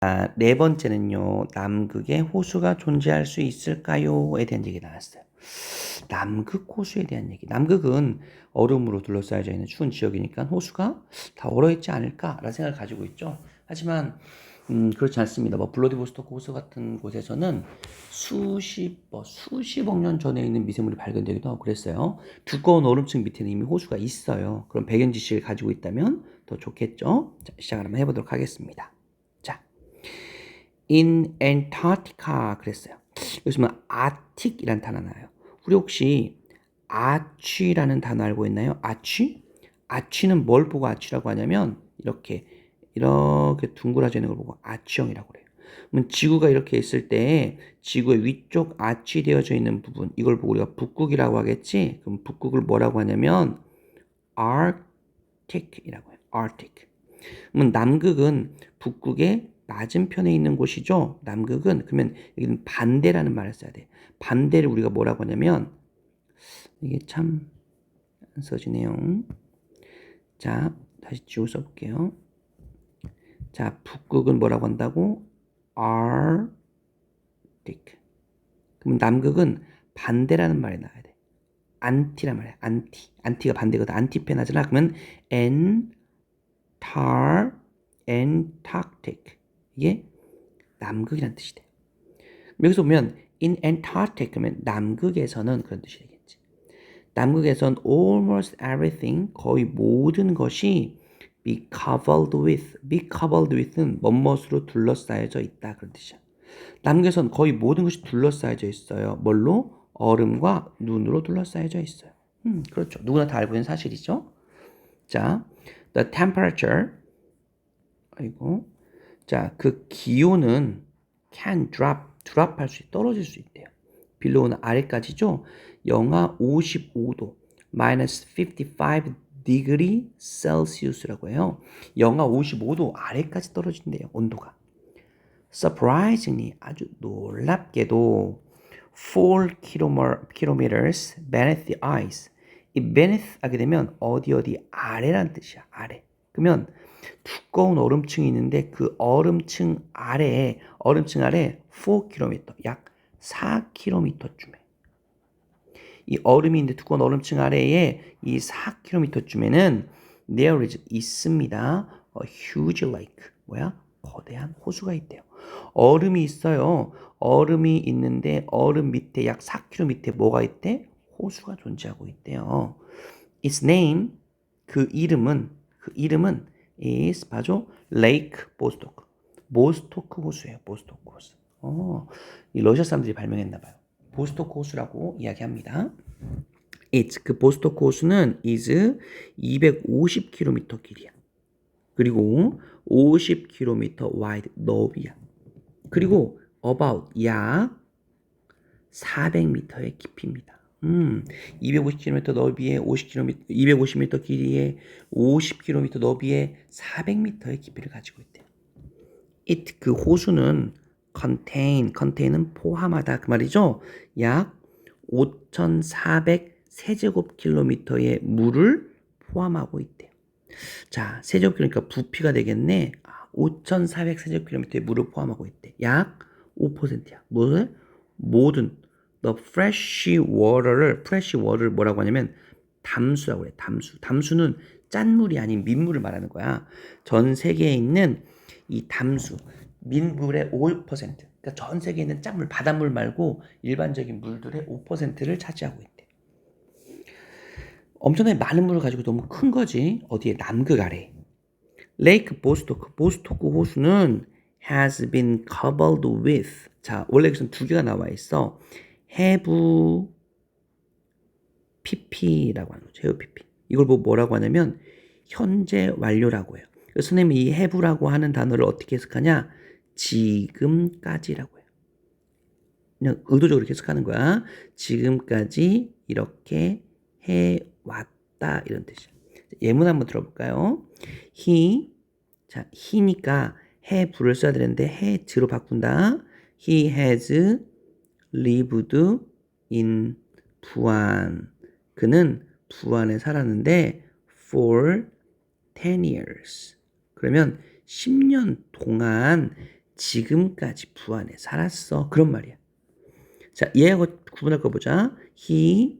아, 네 번째는요. 남극에 호수가 존재할 수 있을까요?에 대한 얘기 나왔어요. 남극 호수에 대한 얘기. 남극은 얼음으로 둘러싸여져 있는 추운 지역이니까 호수가 다 얼어 있지 않을까라는 생각을 가지고 있죠. 하지만 음, 그렇지 않습니다. 뭐 블라디보스토크 호수 같은 곳에서는 수십, 뭐 수십억 년 전에 있는 미세물이 발견되기도 하고 그랬어요. 두꺼운 얼음층 밑에는 이미 호수가 있어요. 그럼 배경 지식을 가지고 있다면 더 좋겠죠. 자, 시작을 한번 해보도록 하겠습니다. 자, in Antarctica 그랬어요. 여기서 뭐 아틱이란 단어 나와요. 우리 혹시 아취라는 단어 알고 있나요? 아취? 아취는 뭘 보고 아취라고 하냐면 이렇게 이렇게 둥그라져 있는 걸 보고 아취형이라고 그래요. 그러면 지구가 이렇게 있을 때 지구의 위쪽 아취되어져 있는 부분 이걸 보고 우리가 북극이라고 하겠지? 그럼 북극을 뭐라고 하냐면 Arctic이라고 해요. Arctic. 그러면 남극은 북극의 맞은편에 있는 곳이죠. 남극은 그러면 여기는 반대라는 말을 써야 돼. 반대를 우리가 뭐라고 하냐면 이게 참 안 써지네요. 자, 다시 지워 써볼게요. 자, 북극은 뭐라고 한다고? Arctic. 그럼 남극은 반대라는 말이 나와야 돼. 안티란 말이야. 안티. 안티가 반대거든. 안티펜 하잖아. 그러면 Antar, Antarctic. 이게 남극이라는 뜻이 돼. 여기서 보면 in Antarctic 그러면 남극에서는 그런 뜻이 되겠지. 남극에선 almost everything 거의 모든 것이 be covered with, be covered with는 뭐뭇으로 둘러싸여져 있다 그런 뜻이야. 남극에선 거의 모든 것이 둘러싸여져 있어요. 뭘로? 얼음과 눈으로 둘러싸여져 있어요. 음, 그렇죠. 누구나 다 알고 있는 사실이죠. 자, the temperature 아이고 자, 그 기온은 can drop, drop 할 수, 떨어질 수 있대요. 빌로우는 아래까지죠. 영하 55도, minus 55 degree Celsius라고 해요. 영하 55도 아래까지 떨어진대요. 온도가. surprisingly 아주 놀랍게도 4 kilometers beneath the ice. 이 beneath 하게 되면 어디 어디 아래란 뜻이야. 아래. 그러면 두꺼운 얼음층이 있는데 그 얼음층 아래에 얼음층 아래 4km 약 4km쯤에 이 얼음이 있는데 두꺼운 얼음층 아래에 이 4km쯤에는 there is 있습니다. a huge lake 뭐야? 거대한 호수가 있대요. 얼음이 있어요. 얼음이 있는데 얼음 밑에 약 4km 밑에 뭐가 있대? 호수가 존재하고 있대요. Its name 그 이름은 그 이름은 is 바죠 레이크 보스토크 보스토크 호수예요. 보스토크 호수. 어, 이 러시아 사람들이 발명했나 봐요. 보스토크 호수라고 이야기합니다. It's 그 보스토크 호수는 is 250km 길이야. 그리고 50km wide 넓이야. 그리고 about 약 400m의 깊이입니다. 음, 250km 넓이에 50km, 250m 길이에 50km 넓이에 400m의 깊이를 가지고 있대요. it 그 호수는 contain, contain은 포함하다 그 말이죠. 약 5,400 세제곱킬로미터의 물을 포함하고 있대요. 자, 세제곱킬로니까 부피가 되겠네. 5,400 세제곱킬로미터의 물을 포함하고 있대. 약 5%야. 뭘? 모든 the fresh water를 fresh water를 뭐라고 하냐면 담수라고 그래. 담수. 담수는 짠물이 아닌 민물을 말하는 거야. 전 세계에 있는 이 담수 민물의 5%. 그러니까 전 세계에 있는 짠물, 바닷물 말고 일반적인 물들의 5%를 차지하고 있대. 엄청나게 많은 물을 가지고 너무 큰 거지. 어디에 남극 아래. 레이크 보스토크, 보스토크 호수는 has been covered with. 자, 원래 여기서 두 개가 나와 있어. Have pp라고 하는 거죠. have pp. 이걸 보고 뭐라고 하냐면 현재 완료라고 해요. 그래서 선생님이 이 have라고 하는 단어를 어떻게 해석하냐? 지금까지라고 해요. 그냥 의도적으로 해석하는 거야. 지금까지 이렇게 해왔다 이런 뜻이야. 예문 한번 들어볼까요? he 자 he니까 have를 써야 되는데 has로 바꾼다. He has lived in 부안. 그는 부안에 살았는데 for 10 years. 그러면 10년 동안 지금까지 부안에 살았어. 그런 말이야. 자, 얘하고 구분할 거 보자. He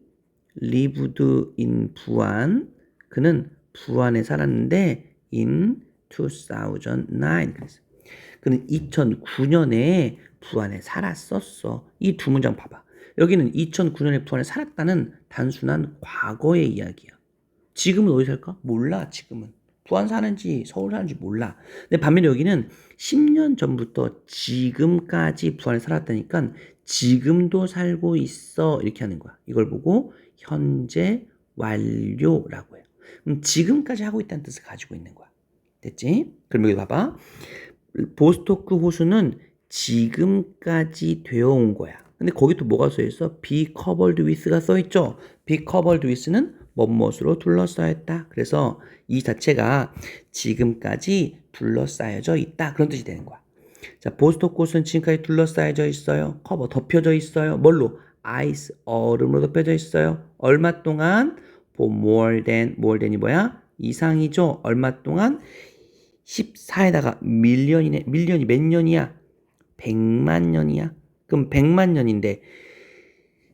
lived in 부안. 그는 부안에 살았는데 in 2009. 그래서 그는 2009년에 부안에 살았었어. 이 두 문장 봐봐. 여기는 2009년에 부안에 살았다는 단순한 과거의 이야기야. 지금은 어디 살까? 몰라, 지금은. 부안 사는지 서울 사는지 몰라. 근데 반면에 여기는 10년 전부터 지금까지 부안에 살았다니까 지금도 살고 있어. 이렇게 하는 거야. 이걸 보고 현재 완료라고 해요. 그럼 지금까지 하고 있다는 뜻을 가지고 있는 거야. 됐지? 그럼 여기 봐봐. 보스토크 호수는 지금까지 되어 온 거야. 근데 거기 또 뭐가 써 있어? be covered with가 써 있죠. be covered with는 뭐뭇으로 둘러싸였다. 그래서 이 자체가 지금까지 둘러싸여져 있다. 그런 뜻이 되는 거야. 자, 보스토크 호수는 지금까지 둘러싸여져 있어요. 커버 덮여져 있어요. 뭘로? 아이스 얼음으로 덮여져 있어요. 얼마 동안? for more than more than이 뭐야? 이상이죠. 얼마 동안? 14에다가 밀년이네. 밀년이 몇 년이야? 100만 년이야. 그럼 100만 년인데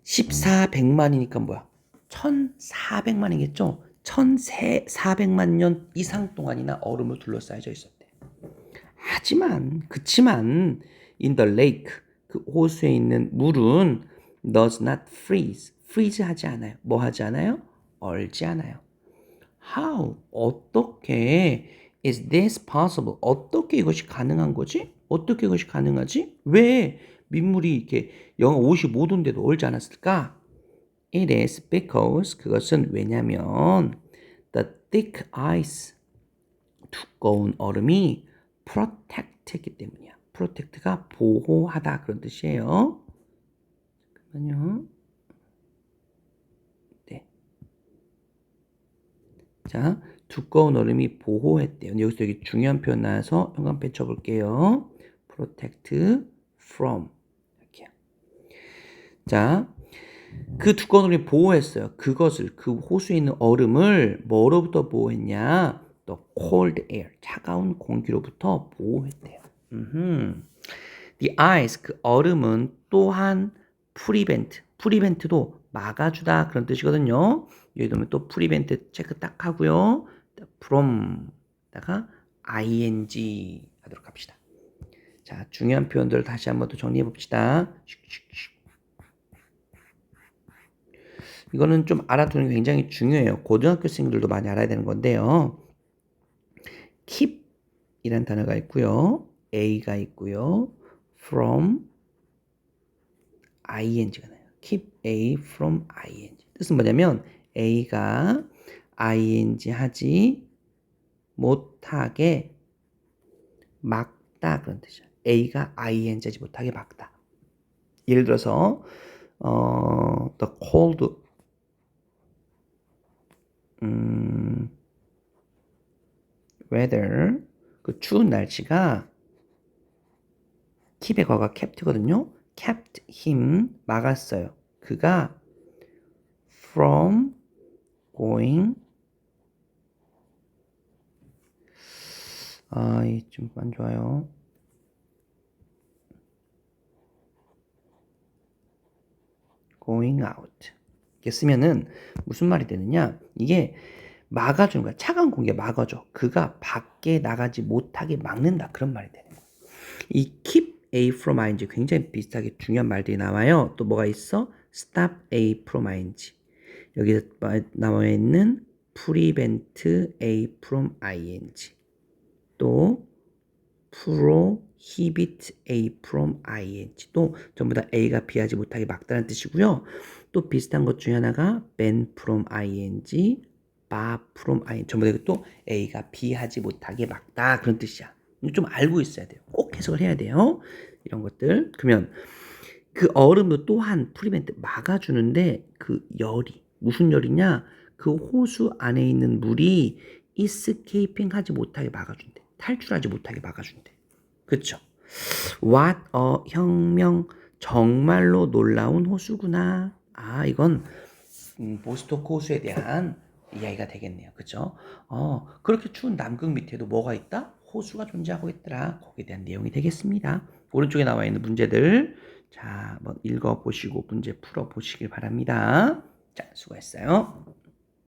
14 100만이니까 뭐야? 1400만이겠죠? 1400만 년 이상 동안이나 얼음으로 둘러싸여져 있었대. 하지만 그치만 in the lake 그 호수에 있는 물은 does not freeze. freeze 하지 않아요. 뭐 하지 않아요? 얼지 않아요. How? 어떻게 is this possible? 어떻게 이것이 가능한 거지? 어떻게 이것이 가능하지? 왜 민물이 이렇게 영하 55도인데도 얼지 않았을까? It is because 그것은 왜냐면 the thick ice 두꺼운 얼음이 protect이기 때문이야. protect가 보호하다 그런 뜻이에요. 잠깐만요. 네. 자, 두꺼운 얼음이 보호했대요. 여기서 여기 중요한 표현 나와서 형광펜 쳐볼게요. protect from 이렇게. 자, 그 두꺼운 얼음이 보호했어요. 그것을 그 호수에 있는 얼음을 뭐로부터 보호했냐? 또 cold air 차가운 공기로부터 보호했대요. 음흠. The ice 그 얼음은 또한 prevent prevent도 막아주다 그런 뜻이거든요. 여기 보면 또 prevent 체크 딱 하고요. From다가 ing 하도록 합시다. 자, 중요한 표현들 다시 한번 더 정리해 봅시다. 이거는 좀 알아두는 게 굉장히 중요해요. 고등학교생들도 많이 알아야 되는 건데요. keep 이란 단어가 있고요. a가 있고요. from ing가 나요. keep a from ing. 뜻은 뭐냐면 a가 ing 하지 못하게 막다 그런 뜻이야. a가 ing 하지 못하게 막다. 예를 들어서 어, the cold 음, weather 그 추운 날씨가 킵의 과가 kept거든요. kept him 막았어요. 그가 from going 아, 좀 안 좋아요. going out. 이렇게 쓰면은 무슨 말이 되느냐? 이게 막아주는 거야. 차가운 공기가 막아줘. 그가 밖에 나가지 못하게 막는다. 그런 말이 되는 거야. 이 keep A from ing 굉장히 비슷하게 중요한 말들이 나와요. 또 뭐가 있어? stop A from ing. 여기 나와 있는 prevent A from ing. 또 prohibit A from ing. 또 전부 다 A가 B하지 못하게 막다는 뜻이고요. 또 비슷한 것 중에 하나가 ban from ing, bar from ing. 전부 다또 A가 B하지 못하게 막다 그런 뜻이야. 좀 알고 있어야 돼요. 꼭 해석을 해야 돼요. 이런 것들. 그러면 그 얼음도 또한 프리벤트 막아주는데 그 열이 무슨 열이냐? 그 호수 안에 있는 물이 이스케이핑 하지 못하게 막아준대. 탈출하지 못하게 막아준대. 그쵸? What a 혁명 정말로 놀라운 호수구나. 아 이건 음, 보스토크 호수에 대한 이야기가 되겠네요. 그쵸? 어, 그렇게 추운 남극 밑에도 뭐가 있다? 호수가 존재하고 있더라. 거기에 대한 내용이 되겠습니다. 오른쪽에 나와 있는 문제들 자 한번 읽어 보시고 문제 풀어 보시길 바랍니다. 자 수고했어요.